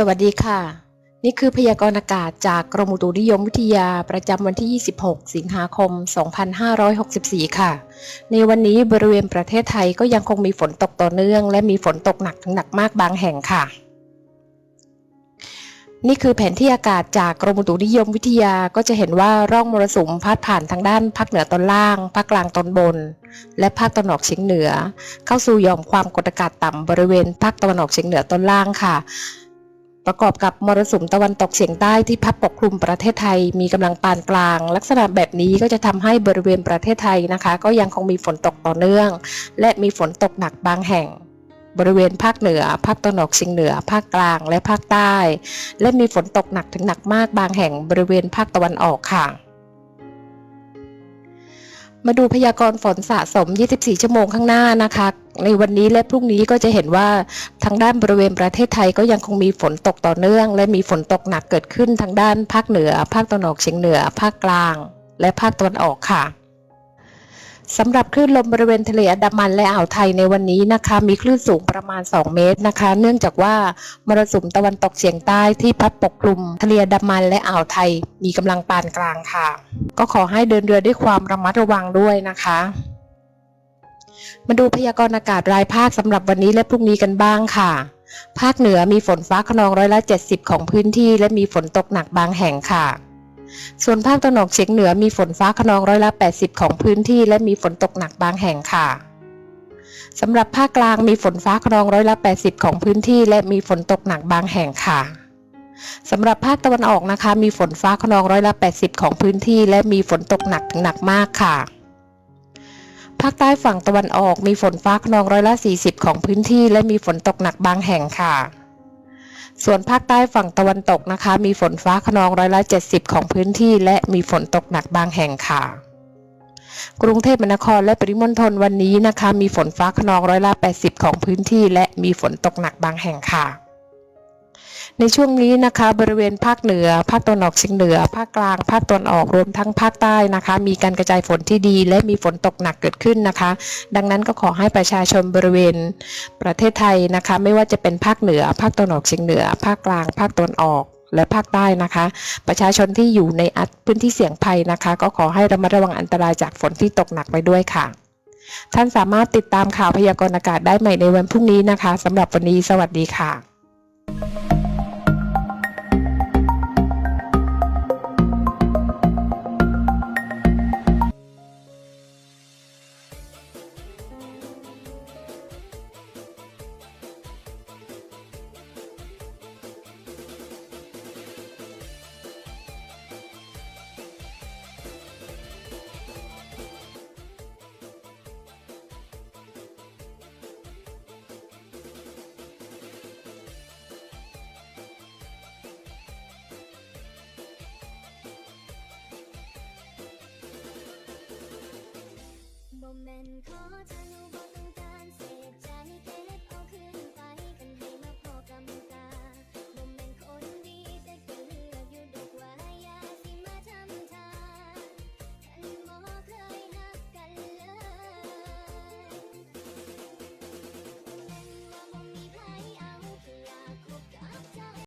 สวัสดีค่ะ นี่คือพยากรณ์อากาศจากกรมอุตุนิยมวิทยาประจำวันที่ 26 สิงหาคม 2564 ค่ะ ในวันนี้บริเวณประเทศไทยก็ยังคงมีฝนตกต่อเนื่อง และมีฝนตกหนักถึงหนักมากบางแห่งค่ะ นี่คือแผนที่อากาศจากกรมอุตุนิยมวิทยาก็จะเห็นว่าร่องมรสุมพาดผ่านทางด้านภาคเหนือตอนล่าง ภาคกลางตอนบน และภาคตะวันออกเฉียงเหนือ เข้าสู่ย่อมความกดอากาศต่ำบริเวณภาคตะวันออกเฉียงเหนือตอนล่างค่ะ ประกอบกับมรสุมตะวันตกเฉียงใต้ที่พัดปกคลุมประเทศไทยมีกำลังปานกลาง ลักษณะแบบนี้ก็จะทำให้บริเวณประเทศไทยนะคะ ก็ยังคงมีฝนตกต่อเนื่อง และมีฝนตกหนักบางแห่ง บริเวณภาคเหนือ ภาคตะวันออกเฉียงเหนือ ภาคกลางและภาคใต้ และมีฝนตกหนักถึงหนักมากบางแห่งบริเวณภาคตะวันออกค่ะ มาดูพยากรณ์ฝนสะสม 24 ชั่วโมงข้างหน้านะคะ ในวันนี้และพรุ่งนี้ก็จะเห็นว่าทางด้านบริเวณประเทศไทยก็ยังคงมีฝนตกต่อเนื่อง และมีฝนตกหนักเกิดขึ้นทางด้านภาคเหนือ ภาคตะวันออกเฉียงเหนือ ภาคกลาง และภาคตะวันออกค่ะ สำหรับคลื่นลมบริเวณทะเลอันดามันและอ่าวไทยในวันนี้นะคะ มีคลื่นสูงประมาณ 2 เมตรนะคะ เนื่องจากว่ามรสุมตะวันตกเฉียงใต้ที่พัดปกคลุม ทะเลอันดามันและอ่าวไทย มีกำลังปานกลางค่ะ ก็ขอให้เดินเรือด้วยความระมัดระวังด้วยนะคะ มาดูพยากรณ์อากาศรายภาคสำหรับวันนี้และพรุ่งนี้กันบ้างค่ะ ภาคเหนือมีฝนฟ้าขนองร้อยละ 70 ของพื้นที่ และมีฝนตกหนักบางแห่งค่ะ ส่วนภาคตะวันออกเฉียงเหนือมีฝนฟ้าขนองร้อยละ 80 ของพื้นที่ และมีฝนตกหนักบางแห่งค่ะสำหรับภาคกลางมีฝนฟ้าขนองร้อยละ 80 ของพื้นที่ และมีฝนตกหนักบางแห่งค่ะสำหรับภาคตะวันออกนะคะ มีฝนฟ้าขนองร้อยละ 80 ของพื้นที่ และมีฝนตกหนักถึงหนักมากค่ะ ภาคใต้ฝั่งตะวันออกมีฝนฟ้าขนองร้อยละ 40 ของพื้นที่ และมีฝนตกหนักบางแห่งค่ะ ส่วนภาคใต้ฝั่งตะวันตกนะคะ มีฝนฟ้าขนองร้อยละ 70 ของพื้นที่ และมีฝนตกหนักบางแห่งค่ะ กรุงเทพมหานครและปริมณฑลวันนี้นะคะ มีฝนฟ้าขนองร้อยละ 80 ของพื้นที่ และมีฝนตกหนักบางแห่งค่ะ ในช่วงนี้นะคะบริเวณภาคเหนือ ภาคตะวันออกเฉียงเหนือ ภาคกลาง ภาคตะวันออกรวมทั้งภาคใต้นะคะ มีการกระจายฝนที่ดีและมีฝนตกหนักเกิดขึ้นนะคะ ดังนั้นก็ขอให้ประชาชนบริเวณประเทศไทยนะคะ ไม่ว่าจะเป็นภาคเหนือ ภาคตะวันออกเฉียงเหนือ ภาคกลาง ภาคตะวันออกและภาคใต้นะคะ ประชาชนที่อยู่ในอัดพื้นที่เสี่ยงภัยนะคะ ก็ขอให้ระมัดระวังอันตรายจากฝนที่ตกหนักไปด้วยค่ะ ท่านสามารถติดตามข่าวพยากรณ์อากาศได้ใหม่ในวันพรุ่งนี้นะคะสำหรับวันนี้สวัสดีค่ะ